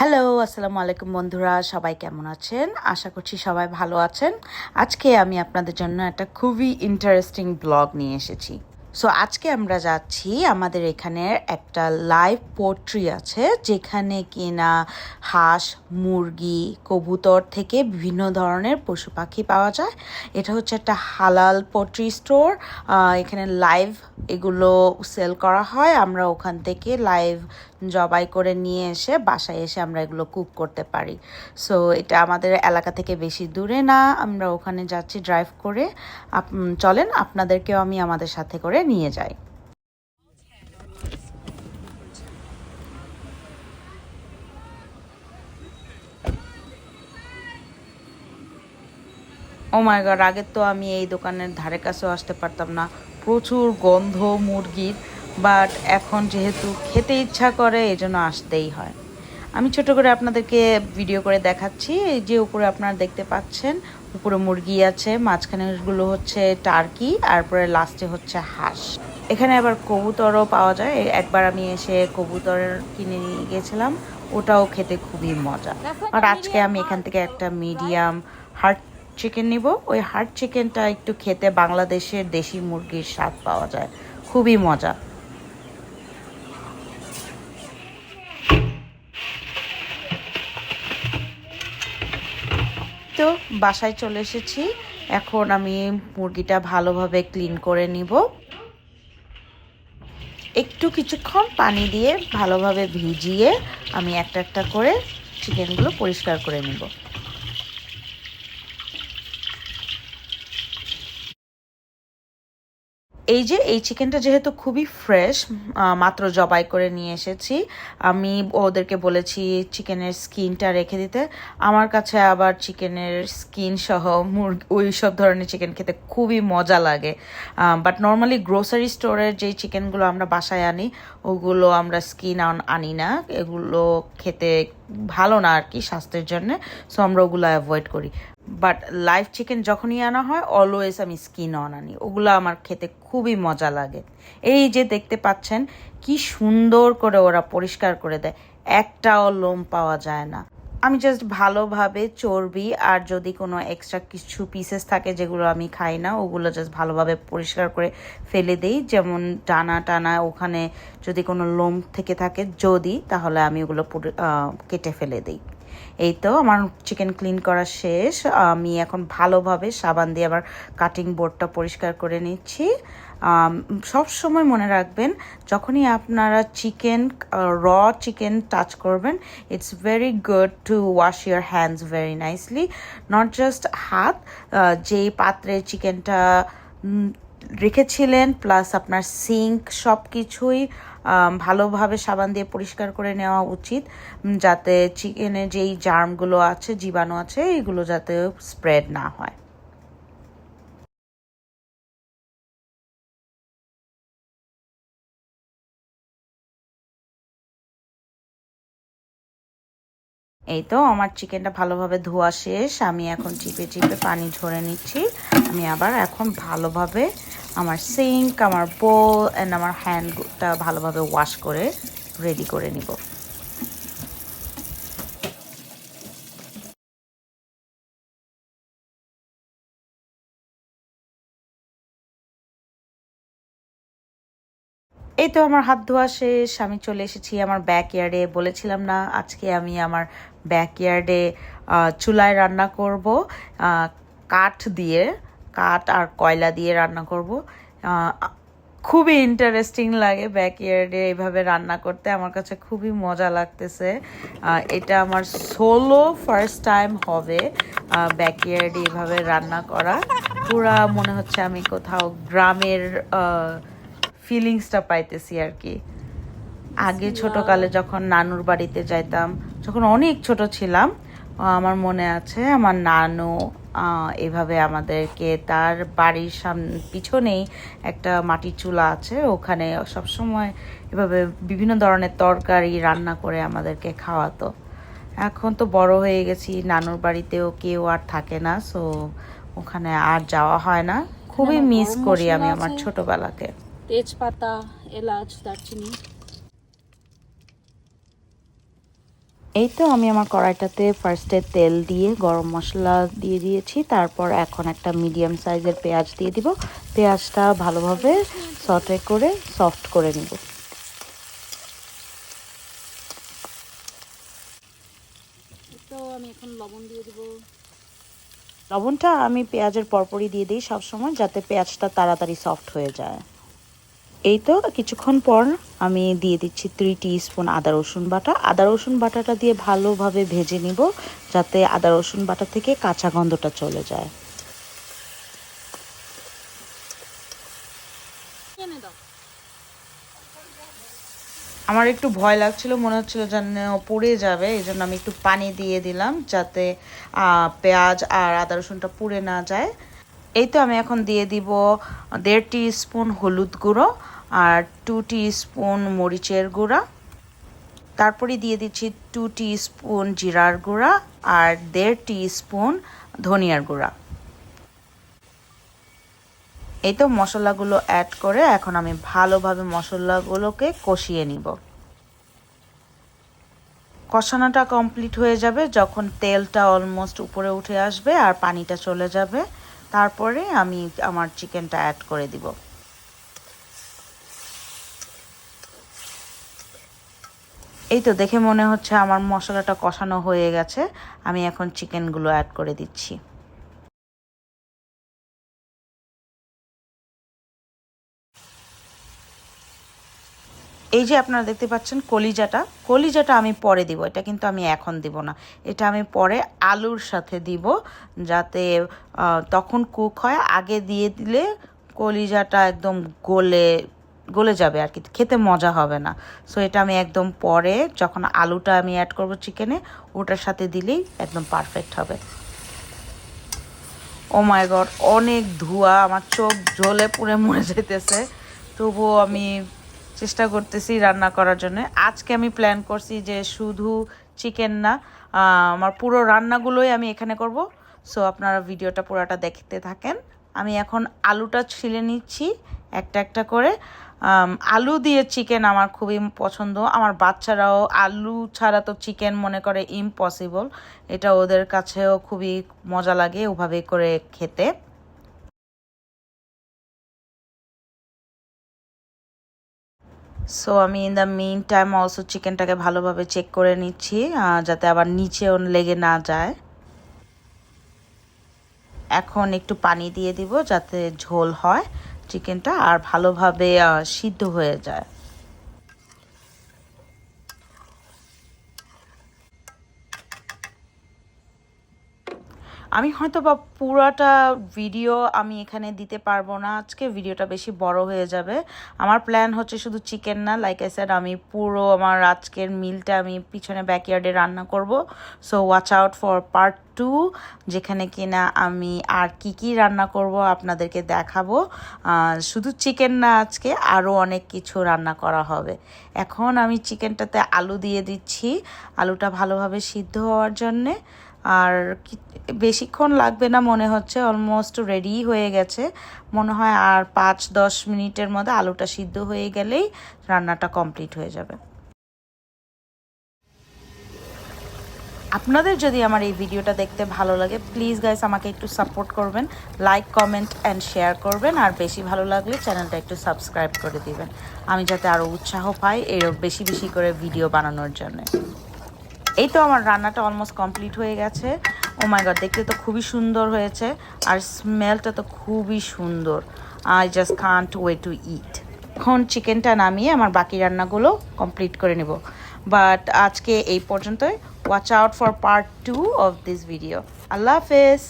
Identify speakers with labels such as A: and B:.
A: Hello আসসালামু আলাইকুম বন্ধুরা, সবাই কেমন আছেন? আশা করছি সবাই ভালো আছেন। আজকে আমি আপনাদের জন্য একটা খুবই ইন্টারেস্টিং ব্লগ নিয়ে এসেছি। সো আজকে আমরা যাচ্ছি আমাদের এখানে একটা লাইভ পোট্রি আছে, যেখানে কিনা হাঁস, মুরগি, কবুতর থেকে বিভিন্ন ধরনের পশু পাখি পাওয়া যায়। এটা হচ্ছে একটা হালাল পোট্রি স্টোর এখানে লাইভ এগুলো সেল করা হয়। আমরা ওখান থেকে লাইভ জবাই করে নিয়ে এসে বাসায় এসে আমরা এগুলো কুক করতে পারি। সো এটা আমাদের এলাকা থেকে বেশি দূরে না। আমরা ওখানে যাচ্ছি ড্রাইভ করে। চলেন, আপনাদেরকেও আমি আমাদের সাথে করে নিয়ে যাই। ও মাই গড আগে তো আমি এই দোকানের ধারে কাছেও আসতে পারতাম না। প্রচুর গন্ধ, মুরগির। বাট এখন যেহেতু খেতে ইচ্ছা করে এই জন্য আসতেই হয়। আমি ছোট করে আপনাদেরকে ভিডিও করে দেখাচ্ছি। এই যে উপরে আপনারা দেখতে পাচ্ছেন, উপরে মুরগি আছে মাঝখানেরগুলো হচ্ছে টার্কি আর পরে লাস্টে হচ্ছে হাঁস। এখানে আবার কবুতরও পাওয়া যায়। একবার আমি এসে কবুতর কিনে নিয়ে গেছিলাম, ওটাও খেতে খুবই মজা। আর আজকে আমি এখান থেকে একটা মিডিয়াম হার্ট চিকেন নিব। ওই হার্ট চিকেনটা একটু খেতে বাংলাদেশের দেশি মুরগির স্বাদ পাওয়া যায়। খুবই মজা। তো বাসায় চলে এসেছি। এখন আমি মুরগিটা ভালোভাবে ক্লিন করে নিব। একটু কিছুক্ষণ পানি দিয়ে ভালোভাবে ভিজিয়ে আমি একটা একটা করে চিকেনগুলো পরিষ্কার করে নিব। এই যে, এই চিকেনটা যেহেতু খুবই ফ্রেশ মাত্র জবাই করে নিয়ে এসেছি। আমি ওদেরকে বলেছি চিকেনের স্কিনটা রেখে দিতে। আমার কাছে আবার চিকেনের স্কিন সহ ওই সব ধরনের চিকেন খেতে খুবই মজা লাগে। বাট নর্মালি গ্রোসারি স্টোরের যেই চিকেনগুলো আমরা বাসায় আনি, ওগুলো আমরা স্কিন আনি না। এগুলো খেতে ভালো না আর কি স্বাস্থ্যের জন্য সো আমরা ওগুলো অ্যাভয়েড করি। বাট লাইভ চিকেন যখনই আনা হয় অলওয়েজ আমি স্কিন অন আনি। ওগুলো আমার খেতে খুবই মজা লাগে। এই যে দেখতে পাচ্ছেন, কি সুন্দর করে ওরা পরিষ্কার করে দেয়। একটাও লোম পাওয়া যায় না। আমি জাস্ট ভালোভাবে চর্বি আর যদি কোনো এক্সট্রা কিছু পিসেস থাকে যেগুলো আমি খাই না, ওগুলো জাস্ট ভালোভাবে পরিষ্কার করে ফেলে দিই। যেমন টানা টানা ওখানে যদি কোনো লোম থেকে থাকে যদি, তাহলে আমি ওগুলো কেটে ফেলে দিই। এই তো আমার চিকেন ক্লিন করা শেষ। আমি এখন ভালোভাবে সাবান দিয়ে আবার কাটিং বোর্ডটা পরিষ্কার করে নিচ্ছি। সব সময় মনে রাখবেন, যখনই আপনারা চিকেন র চিকেন টাচ করবেন it's very good to wash your hands very nicely not just হাত যেই পাত্রে চিকেনটা রেখেছিলেন প্লাস আপনার সিঙ্ক সব কিছুই ভালোভাবে সাবান দিয়ে পরিষ্কার করে নেওয়া উচিত যাতে চিকেনে যেই জার্মগুলো আছে, জীবাণু আছে, এগুলো যাতে স্প্রেড না হয়। এই তো আমার চিকেনটা ভালোভাবে ধোয়া শেষ, আমি এখন চিপে চিপে পানি ঝরে নিচ্ছি, আমি আবার এখন ভালোভাবে আমার সিঙ্ক আমার বোল অ্যান্ড আমার হ্যান্ডটা ভালোভাবে ওয়াশ করে রেডি করে নিব। এই তো আমার হাত ধোয়া শেষ, আমি চলে এসেছি আমার ব্যাকইয়ার্ডে বলেছিলাম না, আজকে আমি আমার ব্যাকইয়ার্ডে চুলায় রান্না করব কাঠ দিয়ে। কাঠ আর কয়লা দিয়ে রান্না করব। খুবই ইন্টারেস্টিং লাগে ব্যাকইয়ার্ডে এইভাবে রান্না করতে। আমার কাছে খুবই মজা লাগতেছে। এটা আমার সোলো ফার্স্ট টাইম হবে ব্যাকইয়ার্ডে এইভাবে রান্না করা। পুরা মনে হচ্ছে আমি কোথাও গ্রামের ফিলিংসটা পাইতেছি আর কি। আগে ছোটকালে যখন নানুর বাড়িতে যাইতাম যখন অনেক ছোট ছিলাম আমার মনে আছে আমার নানু এভাবে আমাদেরকে তার বাড়ির সামনে পিছনেই একটা মাটির চুলা আছে। ওখানে সব সময় এভাবে বিভিন্ন ধরনের তরকারি রান্না করে আমাদেরকে খাওয়াতো। এখন তো বড় হয়ে গেছি নানুর বাড়িতেও কেউ আর থাকে না সো ওখানে আর যাওয়া হয় না। খুবই মিস করি আমি আমার। ছোটবেলাকে।
B: তেজপাতা এলাচ দারচিনি।
A: এই তো আমি আমার কড়াইটাতে ফার্স্টে তেল দিয়ে গরম মশলা দিয়ে দিয়েছি তারপর এখন একটা মিডিয়াম সাইজের পেঁয়াজ দিয়ে দিব। পেঁয়াজটা ভালোভাবে সটে করে সফট করে নিব।
B: তো আমি এখন লবণ দিয়ে দিব।
A: লবণটা আমি পেঁয়াজের পরপরই দিয়ে দিই সবসময় যাতে পেঁয়াজটা তাড়াতাড়ি সফট হয়ে যায়। এই তো কিছুক্ষণ পর আমি দিয়ে দিচ্ছি থ্রি স্পুন আদা, রসুন বাটা। আদা, রসুন বাটাটা দিয়ে ভালোভাবে ভেজে নিব, যাতে আদা, রসুন বাটা থেকে কাঁচা গন্ধটা চলে যায়। আমার একটু ভয় লাগছিল, মনে হচ্ছিল যেন পুড়ে যাবে, এই জন্য আমি একটু পানি দিয়ে দিলাম, যাতে পেঁয়াজ আর আদা, রসুনটা পুড়ে না যায়। এই তো আমি এখন দিয়ে দিব দেড় টি স্পুন হলুদ গুঁড়ো আর টু টি স্পুন মরিচের গুঁড়া। তারপরে দিয়ে দিচ্ছি টু টি স্পুন জিরার গুঁড়া আর দেড় টি স্পুন ধনিয়ার গুঁড়া। এই তো মশলাগুলো অ্যাড করে এখন আমি ভালোভাবে মশলাগুলোকে কষিয়ে নিব। কষানোটা কমপ্লিট হয়ে যাবে যখন তেলটা অলমোস্ট উপরে উঠে আসবে আর পানিটা চলে যাবে। তারপরে আমি আমার চিকেনটা অ্যাড করে দিব। এই তো দেখে মনে হচ্ছে আমার মশলাটা কষানো হয়ে গেছে। আমি এখন চিকেনগুলো অ্যাড করে দিচ্ছি। এই যে আপনারা দেখতে পাচ্ছেন কলিজাটা কলিজাটা আমি পরে দিব, এটা কিন্তু আমি এখন দিব না। এটা আমি পরে আলুর সাথে দিব, যাতে তখন কুক হয়। আগে দিয়ে দিলে কলিজাটা একদম গলে গলে যাবে আর কি, খেতে মজা হবে না। সো এটা আমি একদম পরে যখন আলুটা আমি অ্যাড করব চিকেনে ওটার সাথে দিলেই একদম পারফেক্ট হবে। ও মাই গড অনেক ধোঁয়া, আমার চোখ জ্বলে পুড়ে মরে যেতেছে তবুও আমি চেষ্টা করতেছি রান্না করার জন্য। আজকে আমি প্ল্যান করছি যে শুধু চিকেন না আমার পুরো রান্নাগুলোই আমি এখানে করব। সো আপনারা ভিডিওটা পুরোটা দেখতে থাকেন। আমি এখন আলুটা ছিলে নিচ্ছি একটা একটা করে। আলু দিয়ে চিকেন আমার খুবই পছন্দ। আমার বাচ্চারাও আলু ছাড়া তো চিকেন মনে করে ইম্পসিবল এটা ওদের কাছেও খুবই মজা লাগে ওভাবে করে খেতে। সো আমি in the meantime also চিকেনটাকে ভালোভাবে চেক করে নিচ্ছি যাতে আবার নিচেও লেগে না যায়। এখন একটু পানি দিয়ে দিব যাতে ঝোল হয় চিকেনটা আর ভালোভাবে সিদ্ধ হয়ে যায়। আমি হয়তো বা পুরাটা ভিডিও আমি এখানে দিতে পারব না। আজকে ভিডিওটা বেশি বড় হয়ে যাবে। আমার প্ল্যান হচ্ছে শুধু চিকেন না। লাইক আই স্যার আমি পুরো আমার আজকের মিলটা আমি পিছনে ব্যাকইয়ার্ডে রান্না করব। So watch out for part two যেখানে কিনা আমি আর কি কি রান্না করব আপনাদেরকে দেখাবো। শুধু চিকেন না আজকে আরও অনেক কিছু রান্না করা হবে। এখন আমি চিকেনটাতে আলু দিয়ে দিচ্ছি। আলুটা ভালোভাবে সিদ্ধ হওয়ার জন্যে। আর বেশিক্ষণ লাগবে না, মনে হচ্ছে অলমোস্ট রেডি হয়ে গেছে। মনে হয় আর পাঁচ, দশ মিনিটের মধ্যে আলুটা সিদ্ধ হয়ে গেলেই রান্নাটা কমপ্লিট হয়ে যাবে। আপনাদের যদি আমার এই ভিডিওটা দেখতে ভালো লাগে প্লিজ গাইস আমাকে একটু সাপোর্ট করবেন লাইক কমেন্ট অ্যান্ড শেয়ার করবেন, আর বেশি ভালো লাগলে চ্যানেলটা একটু সাবস্ক্রাইব করে দিবেন। আমি যাতে আরও উৎসাহ পাই এর বেশি বেশি করে ভিডিও বানানোর জন্য। এই তো আমার রান্নাটা অলমোস্ট কমপ্লিট হয়ে গেছে। ও মাই গড দেখতে তো খুবই সুন্দর হয়েছে, আর স্মেলটা তো খুবই সুন্দর। I just can't wait to eat এখন চিকেনটা নামিয়ে আমার বাকি রান্নাগুলো কমপ্লিট করে নেব। বাট আজকে এই পর্যন্তই। Watch out for part two of this video আল্লাহ হাফেজ।